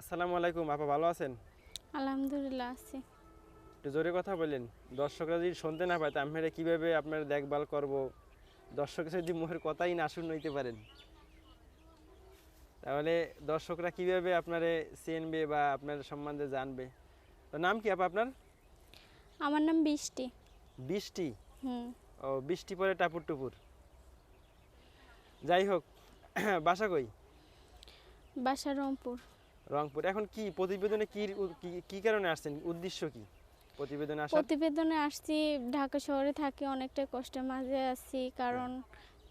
আসসালামু আলাইকুম আপা ভালো আছেন? আলহামদুলিল্লাহ আছি। একটু জোরে কথা বললেন দর্শকরা যদি শুনতে না পায় তা আপনারা কীভাবে আপনার দেখভাল করব? দর্শকের যদি মুখের কথাই না শুন নিতে পারেন। তাহলে দর্শকরা কীভাবে আপনারে চিনবে বা আপনার সম্বন্ধে জানবে? তো নাম কি আপা আপনার? আমার নাম বৃষ্টি। বৃষ্টি? হুম। ও বৃষ্টি পরে টাপুর টুপুর। যাই হোক বাসা কই? বাসা রংপুর। রংপুর। এখন কি প্রতিবেদনে কি কি- কারণে আসছেন? উদ্দেশ্য কি প্রতিবেদনে আসার? প্রতিবেদনে আসছি ঢাকা শহরে থাকি অনেকটা কষ্টের মাঝে আছি কারণ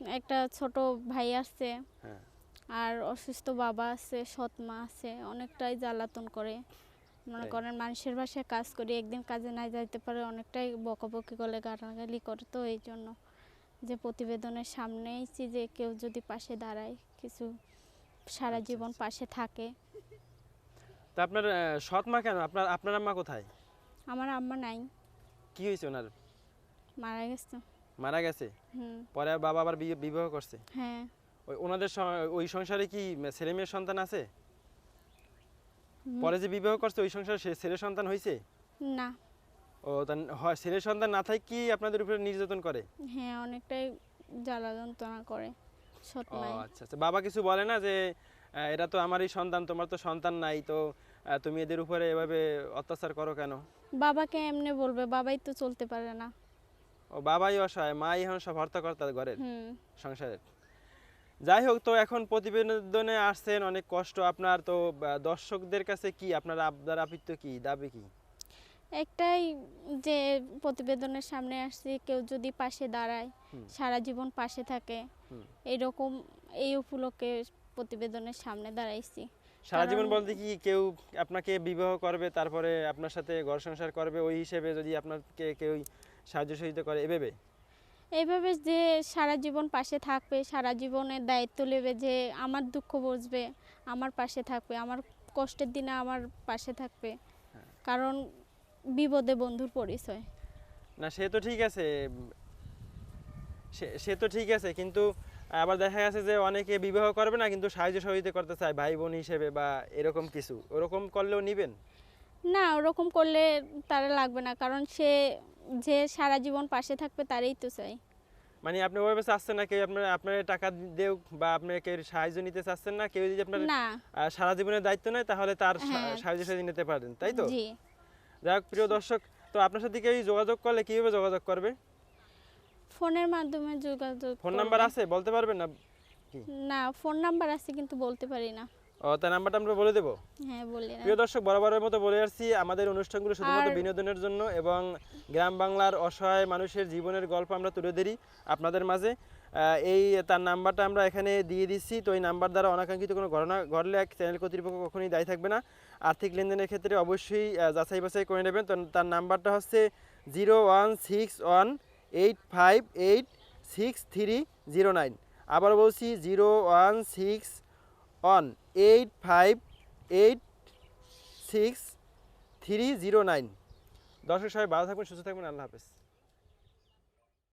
একটা ছোট ভাই আছে হ্যাঁ। আর অসুস্থ বাবা আছে সৎ মা আছে অনেকটাই জ্বালাতন করে। মনে? করেন মানুষের বাসায় কাজ করি একদিন কাজে না যাইতে পারে অনেকটাই বকাবকি করে গালাগালি করে। তো এই জন্য যে প্রতিবেদনের সামনেই যে কেউ যদি পাশে দাঁড়ায় কিছু সারা আচ্ছা, জীবন পাশে থাকে। তা আপনার সৎ মা কেন? আপনার আপনার আম্মা কোথায়? আমার আম্মা নাই। কি হয়েছে ওনার? মারা গেছে। মারা গেছে? হুম। পরে বাবা আবার বিবাহ করছে? হ্যাঁ। ওই ওনাদের ওই সংসারে কি ছেলে মেয়ের সন্তান আছে? পরে যে বিবাহ করছে ওই সংসারে ছেলে সন্তান হয়েছে? না। ও হয় ছেলে সন্তান না থাকে কি আপনাদের উপরে নির্যাতন করে? হ্যাঁ অনেকটাই জ্বালা যন্ত্রণা করে। ও আচ্ছা আচ্ছা। বাবা কিছু বলে না যে এরা তো আমারই সন্তান তোমার তো সন্তান নাই তো তুমি এদের উপরে এভাবে অত্যাচার করো কেন? বাবাকে এমনি বলবে বাবাই তো চলতে পারে না। ও বাবাই অসহায় মাই এখন সব হর্তাকর্তা ঘরের সংসারের। যাই হোক তো এখন প্রতিবেদনে আসছেন অনেক কষ্ট। আপনার তো দর্শকদের কাছে কি? আপনার আবদার আপিত্য কি? দাবি কি? একটাই যে প্রতিবেদনের সামনে আসছে কেউ যদি পাশে দাঁড়ায় সারা জীবন পাশে থাকে হুম। এইরকম এই উপলক্ষে প্রতিবেদনের সামনে দাঁড়াইছি সারা জীবন বলতে কি কেউ আপনাকে বিবাহ করবে তারপরে আপনার সাথে ঘর সংসার করবে ওই হিসেবে যদি আপনাকে কেউ সাহায্য সহযোগিতা করে এভাবে এইভাবে যে সারা জীবন পাশে থাকবে সারা জীবনের দায়িত্ব নেবে যে আমার দুঃখ বুঝবে আমার পাশে থাকবে আমার কষ্টের দিনে আমার পাশে থাকবে হ্যাঁ। কারণ বিপদে বন্ধুর পরিচয়। না সে তো ঠিক আছে। সে তো ঠিক আছে কিন্তু আবার দেখা গেছে যে অনেকে বিবাহ করবে না কিন্তু সাহায্য সহযোগিতা করতে চায় ভাই বোন হিসেবে বা এরকম কিছু। ওরকম করলেও নিবেন? না ওরকম করলে তারা লাগবে না কারণ সে যে সারা জীবন পাশে থাকবে তারই তো চাই। মানে আপনি ওইভাবে চাচ্ছেন না কেউ আপনার আপনার টাকা দেও বা আপনার কেউ সাহায্য নিতে চাচ্ছেন না কেউ যদি আপনার সারা জীবনের দায়িত্ব নেয় তাহলে তার হ্যাঁ। সাহায্য সাহায্য নিতে পারেন তাই তো? জি। যাই হোক প্রিয় দর্শক তো আপনার সাথে কেউ যোগাযোগ করলে কীভাবে যোগাযোগ করবে? ফোনের মাধ্যমে যোগাযোগ ফোন নাম্বার আছে? বলতে পারবেন না? না ফোন নাম্বার আছে কিন্তু বলতে পারি না। ও তার নাম্বারটা আমরা বলে দেবো? হ্যাঁ বলি প্রিয় দর্শক বরাবরের মতো বলে আসছি। আমাদের অনুষ্ঠানগুলো শুধুমাত্র বিনোদনের জন্য এবং গ্রাম বাংলার অসহায় মানুষের জীবনের গল্প আমরা তুলে ধরি আপনাদের মাঝে। এই তার নাম্বারটা আমরা এখানে দিয়ে দিচ্ছি। তো এই নাম্বার দ্বারা অনাকাঙ্ক্ষিত কোনো ঘটনা ঘটলে এক চ্যানেল কর্তৃপক্ষ কখনোই দায়ী থাকবে না। আর্থিক লেনদেনের ক্ষেত্রে অবশ্যই যাচাই বাছাই করে নেবেন। তো তার নাম্বারটা হচ্ছে zero one six one eight five eight six three zero nine. আবার বলছি zero one six one eight five eight six three zero nine. দর্শক সবাই ভালো থাকবেন, সুস্থ থাকবেন। আল্লাহ হাফেজ।